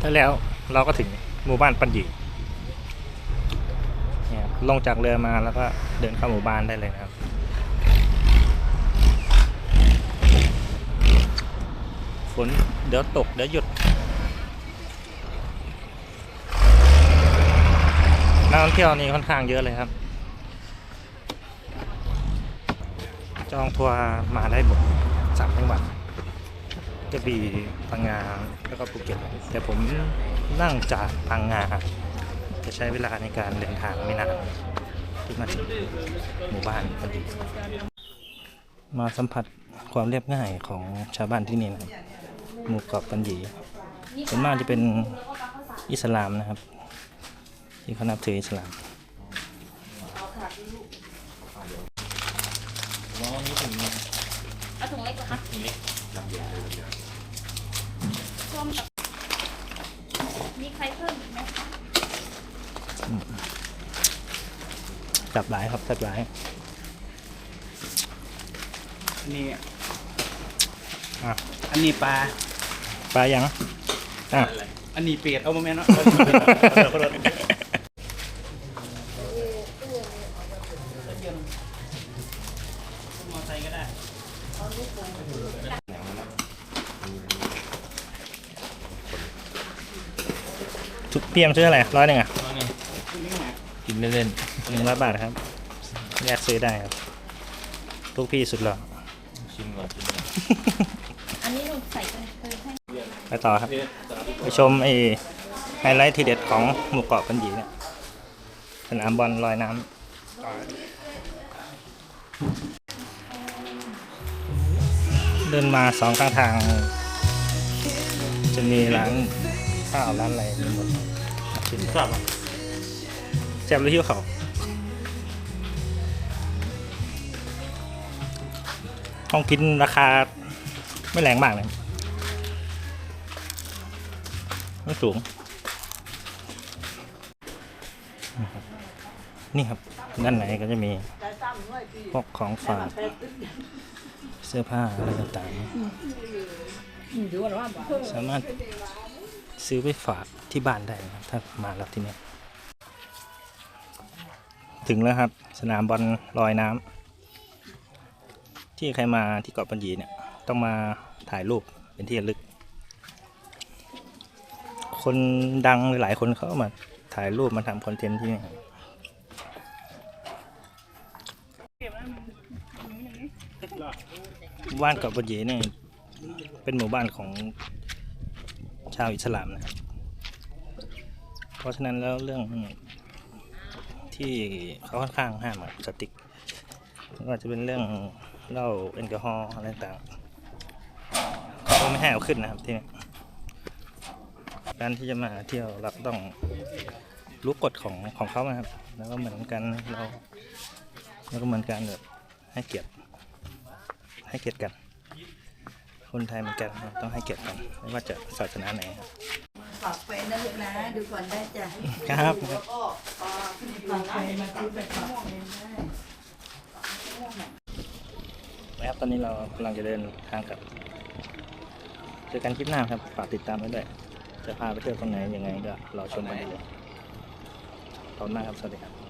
แล้วแล้วเราก็ถึงหมู่บ้านปัญญีเนี่ยลงจากเรือมาแล้วก็เดินเข้าหมู่บ้านได้เลยนะครับฝนเดี๋ยวตกเดี๋ยวหยุดนักท่องเที่ยวนี่ค่อนข้างเยอะเลยครับ จองทัวร์มาได้หมดสามจังหวัด กระบี่พังงาแล้วก็ภูเก็ตแต่ผมนั่งจากพังงาจะใช้เวลาในการเดินทางไม่นานที่มาถึงหมู่บ้านพอดีมาสัมผัสความเรียบง่ายของชาวบ้านที่นี่นะครับหมู่เกาะปัญญีส่วนมากจะเป็นอิสลามนะครับ ที่เขานับถืออิสลามเอาถุงเล็กเหรอคะถุงเล็ก ส้มกับมีใครเพิ่มอีกไหมคะจับหลายครับจับหลายอันนี้อะอันนี้ปลา ปลายังอะอันนี้เป็ดเอามาแม่เนาะ มอไซค์ก็ได้ทุกเตรียมซื้ออะไรร้อยหนึ่งอะกินเล่นหนึ่งร้อยบาทครับแยกซื้อได้ครับลูกพี่สุดหล่อๆชิมก่อนชิมก่อนอันนี้หนูใส่ไปเติมให้ไปต่อครับ ไปชมไอ้ไฮไลท์ทีเด็ดของหมู่เกาะปัญญีเนี่ยสนามบอลลอยน้ำเดินมาสองข้างทาง จะมีร้านข้าวร้านอะไรมีหมดกินทราบอะแซ่บหรือหิวเขาวห้องกินราคาไม่แรงมากเลยไม่สูง นี่ครับ ด้านไหนก็จะมีพวกของฝาก เสื้อผ้าอะไรต่างๆ สามารถซื้อไปฝากที่บ้านได้นะครับถ้ามาแล้วที่นี่ถึงแล้วครับ สนามบอลลอยน้ำที่ใครมาที่เกาะปัญญีเนี่ย ต้องมาถ่ายรูปเป็นที่ระลึก คนดังหลายคนเขามาถ่ายรูปมาทำคอนเทนต์ที่นี่ครับหมู่บ้านเกาะปัญญีเนี่ย เป็นหมู่บ้านของชาวอิสลามนะครับ เพราะฉะนั้นแล้วเรื่องที่เขาค่อนข้างห้ามสติกไม่ว่าจะเป็นเรื่องเหล้าแอลกอฮอล์อะไรต่างเขาไม่ให้เอาขึ้นนะครับที่นี่การที่จะมาเที่ยวเราก็ต้องรู้กฎของของเขานะครับ แล้วก็เหมือนกันเราแล้วก็เหมือนกันแบบให้เกียรติให้เกียรติกัน คนไทยเหมือนกันครับต้องให้เกียรติกันไม่ว่าจะศาสนาไหนครับ ฝากไปนะลูกนะดูก่อนได้จ้ะครับฝากไปมาซื้อไปฝากไปได้นะครับตอนนี้เรากำลังจะเดินทางกลับเจอกันคลิปหน้าครับฝากติดตามไว้ด้วยจะพาไปเที่ยวตรงไหนยังไงก็รอชมกันได้เลยขอบคุณมากครับสวัสดีครับ